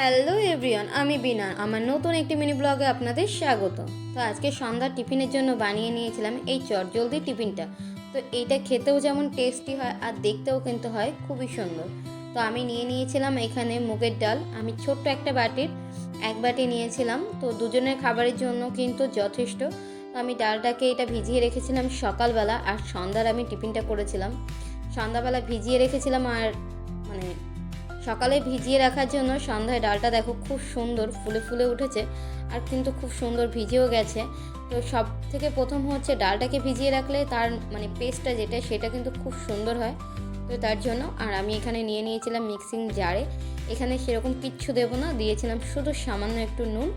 Hello everyone আমি বিনা। আমার নতুন একটি মিনি ব্লগে আপনাদের স্বাগত। তো আজকে সন্ধ্যার টিফিনের জন্য বানিয়ে নিয়েছিলাম এই চটজলদি টিফিনটা। তো এইটা খেতেও যেমন টেস্টি হয়, আর দেখতেও কিন্তু হয় খুবই সুন্দর। তো আমি নিয়ে নিয়েছিলাম এখানে মুগের ডাল। আমি ছোট্ট একটা বাটির, এক বাটি নিয়েছিলাম। তো দুজনের খাবারের জন্য কিন্তু যথেষ্ট। তো আমি ডালটাকে এটা ভিজিয়ে রেখেছিলাম সকালবেলা, আর সন্ধ্যার আমি টিফিনটা করেছিলাম। সন্ধ্যাবেলা ভিজিয়ে রেখেছিলাম আর মানে সকালে ভিজিয়ে রাখার জন্য সন্ধ্যায় ডালটা দেখো খুব সুন্দর ফুলে ফুলে উঠেছে আর কিন্তু খুব সুন্দর ভিজেও গেছে। তো সব থেকে প্রথম হচ্ছে ডালটাকে ভিজিয়ে রাখলে তার মানে পেস্টটা যেটা, সেটা কিন্তু খুব সুন্দর হয়। তো তার জন্য আর আমি এখানে নিয়ে নিয়েছিলাম মিক্সিং জারে এখানে সেরকম কিচ্ছু দেবো না, দিয়েছিলাম শুধু সামান্য একটু নুন।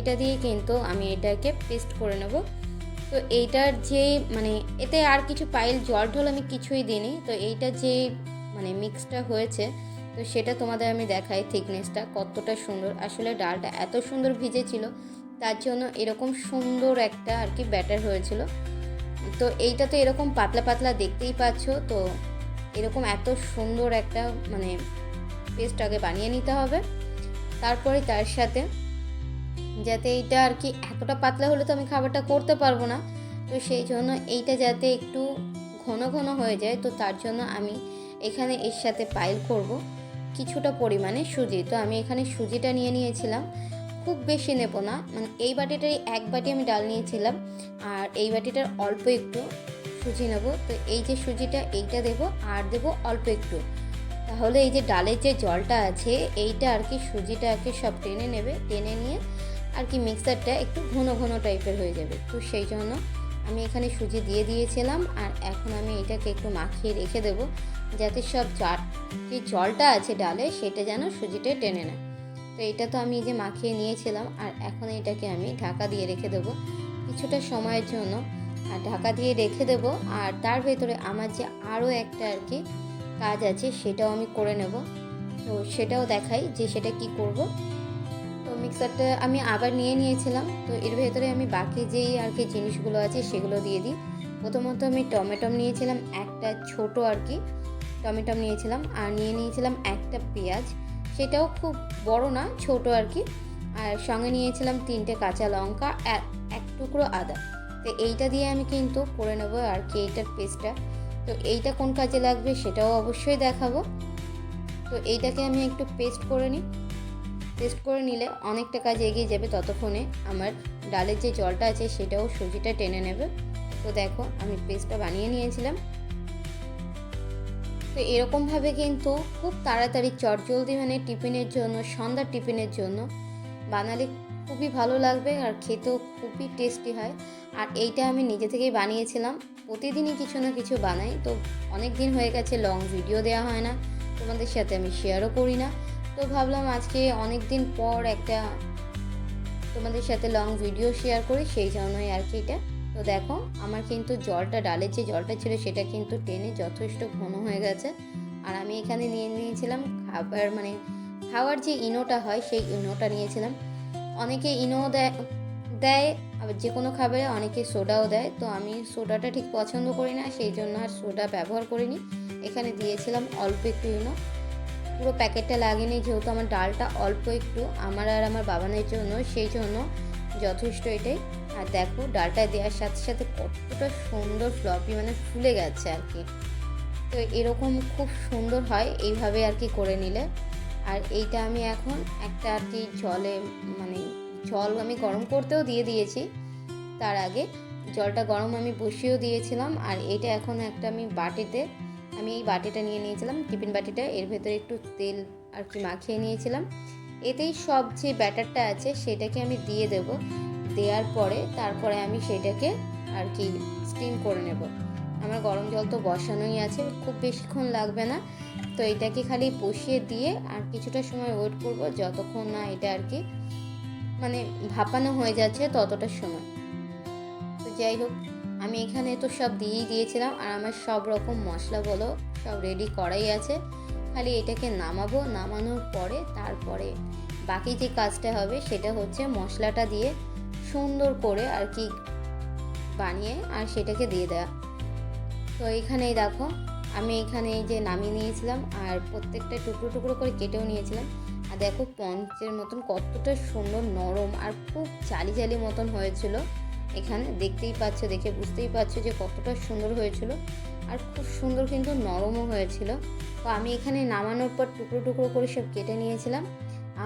এটা দিয়ে কিন্তু আমি এটাকে পেস্ট করে নেব। তো এইটার যে মানে এতে আর কিছু পাইল জল ঢল আমি কিছুই দিইনি। তো এইটা যে মানে মিক্সটা হয়েছে তো সেটা তোমাদের আমি দেখাই থিকনেসটা কতটা সুন্দর। আসলে ডালটা এত সুন্দর ভিজেছিল, তার জন্য এরকম সুন্দর একটা আর কি ব্যাটার হয়েছিল। তো এইটা তো এরকম পাতলা পাতলা দেখতেই পাচ্ছ, তো এরকম এত সুন্দর একটা মানে পেস্ট আগে বানিয়ে নিতে হবে। তারপরে তার সাথে যাতে এইটা আর কি এতটা পাতলা হলে তো আমি খাবারটা করতে পারব না, তো সেই জন্য এইটা যাতে একটু ঘন ঘন হয়ে যায়, তো তার জন্য আমি এখানে এর সাথে পাইল করব। কিছুটা পরিমাণে সুজি। তো আমি এখানে সুজিটা নিয়ে নিয়েছিলাম। খুব বেশি নেব না। মানে এই বাটিটারই এক বাটি আমি ডাল নিয়েছিলাম। আর এই বাটিটার অল্প একটু সুজি নেব। তো এই যে সুজিটা, এইটা দেব আর দেব অল্প একটু। তাহলে এই যে ডালের যে জলটা আছে, এইটা আর কি সুজিটা আর কি সব টেনে নেবে। টেনে নিয়ে আর কি মিক্সারটা একটু ঘন ঘন টাইপের হয়ে যাবে। তো সেই জন্য আমি এখানে সুজি দিয়ে দিয়েছিলাম আর এখন আমি এটাকে একটু মাখিয়ে রেখে দেবো যাতে সব জার যে জলটা আছে ডালে সেটা যেন সুজিটা টেনে নেয়। তো এটা তো আমি যে মাখিয়ে নিয়েছিলাম আর এখন এটাকে আমি ঢাকা দিয়ে রেখে দেবো কিছুটা সময়ের জন্য। আর ঢাকা দিয়ে রেখে দেবো আর তার ভেতরে আমার যে আরও একটা আর কি কাজ আছে সেটাও আমি করে নেব। তো সেটাও দেখাই যে সেটা কি করব। মিক্সারটা আমি আবার নিয়ে নিয়েছিলাম। তো এর ভেতরে আমি বাকি যেই আর কি জিনিসগুলো আছে সেগুলো দিয়ে দিই। প্রথমত আমি টমেটো নিয়েছিলাম, একটা ছোট আর কি টমেটো নিয়েছিলাম। আর নিয়ে নিয়েছিলাম একটা পেঁয়াজ। সেটাও খুব বড় না, ছোট আর কি। আর সঙ্গে নিয়েছিলাম তিনটে কাঁচা লঙ্কা এক টুকরো আদা। তো এইটা দিয়ে আমি কিন্তু করে নেব আর কি এইটার পেস্টটা তো এইটা কোন কাজে লাগবে সেটাও অবশ্যই দেখাবো। তো এইটাকে আমি একটু পেস্ট করে নিই। পেস্ট করে নিলে অনেকটা কাজ এগিয়ে যাবে ততক্ষণে। আমার ডালের যে জলটা আছে সেটাও সুজিটা টেনে নেবে। তো দেখো, আমি পেস্টটা বানিয়ে নিয়েছিলাম। তো এরকমভাবে কিন্তু খুব তাড়াতাড়ি চটজলদি মানে টিফিনের জন্য, সন্ধ্যার টিফিনের জন্য বানালে খুবই ভালো লাগবে আর খেতেও খুবই টেস্টি হয়। আর এইটা আমি নিজে থেকেই বানিয়েছিলাম। প্রতিদিনই কিছু না কিছু বানাই। তো অনেক দিন হয়ে গেছে, লং ভিডিও দেওয়া হয় না। তোমাদের সাথে আমি শেয়ারও করি না। তো ভাবলাম আজকে অনেক দিন পর একটা তোমাদের সাথে লং ভিডিও শেয়ার করি, সেই জন্যই আর কি এটা। তো দেখো, আমার কিন্তু জলটা, ডালের যে জলটা ছিল সেটা কিন্তু টেনে যথেষ্ট ঘন হয়ে গেছে। আর আমি এখানে নিয়ে নিয়েছিলাম খাবার মানে খাওয়ার যে ইনোটা হয়, সেই ইনোটা নিয়েছিলাম। অনেকে ইনো দেয় দেয়, আবার যে কোনো খাবারে অনেকে সোডাও দেয়। তো আমি সোডাটা ঠিক পছন্দ করি না, সেই জন্য আর সোডা ব্যবহার করিনি। এখানে দিয়েছিলাম অল্প একটু ইনো। পুরো প্যাকেটটা লাগেনি যেহেতু আমার ডালটা অল্প একটু। আমার আর আমার বাবানের জন্য, সেই জন্য যথেষ্ট এটাই। আর দেখো, ডালটা দেওয়ার সাথে সাথে কতটা সুন্দর ফ্লপি মানে ফুলে গেছে আর কি। তো এরকম খুব সুন্দর হয়, এইভাবে আর কি করে নিলে। আর এইটা আমি এখন একটা আর কি জলে মানে জল আমি গরম করতেও দিয়ে দিয়েছি তার আগে। জলটা গরম আমি বসিয়েও দিয়েছিলাম, আর এইটা এখন একটা আমি বাটিতে আমি এই বাটিটা নিয়ে নিয়েছিলাম, টিফিন বাটিটা। এর ভেতরে একটু তেল আর কি মাখিয়ে নিয়েছিলাম। এতেই সব যে ব্যাটারটা আছে সেটাকে আমি দিয়ে দেব। দেওয়ার পরে তারপরে আমি সেটাকে আর কি স্টিম করে নেব। আমার গরম জল তো বসানোই আছে, খুব বেশিক্ষণ লাগবে না। তো এটাকে খালি বসিয়ে দিয়ে আর কিছুটা সময় ওয়েট করব, যতক্ষণ না এটা আর কি মানে ভাপানো হয়ে যাচ্ছে ততটা সময়। তো যাই হোক আমি এখানে তো সব দিয়েই দিয়েছিলাম আর আমার সব রকম মশলা বলো সব রেডি করাই আছে। খালি এটাকে নামাবো, নামানোর পরে তারপরে বাকি যে কাজটা হবে সেটা হচ্ছে মশলাটা দিয়ে সুন্দর করে আর কি বানিয়ে আর সেটাকে দিয়ে দেওয়া। তো এখানেই দেখো, আমি এখানে যে নামিয়ে নিয়েছিলাম আর প্রত্যেকটা টুকরো টুকরো করে কেটেও নিয়েছিলাম। আর আর দেখো পঞ্চের মতন কতটা সুন্দর নরম আর খুব চালি চালি মতন হয়েছিল। এখানে দেখতেই পাচ্ছ, দেখে বুঝতেই পারছ যে কতটা সুন্দর হয়েছিল আর খুব সুন্দর কিন্তু নরমও হয়েছিল। তো আমি এখানে নামানোর পর টুকরো টুকরো করে সব কেটে নিয়েছিলাম।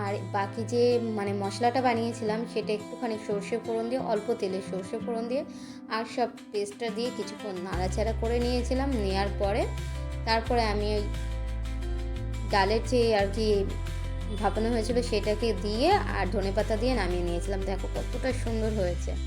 আর বাকি যে মানে মশলাটা বানিয়েছিলাম সেটা একটুখানি সর্ষে ফোড়ন দিয়ে, অল্প তেলে সর্ষে ফোড়ন দিয়ে আর সব পেস্টটা দিয়ে কিছুক্ষণ নাড়াচাড়া করে নিয়েছিলাম। নেওয়ার পরে তারপরে আমি ওই ডালের যে আর কি ভাপানো হয়েছিল সেটাকে দিয়ে আর ধনেপাতা দিয়ে নামিয়ে নিয়েছিলাম। দেখো কতটা সুন্দর হয়েছে।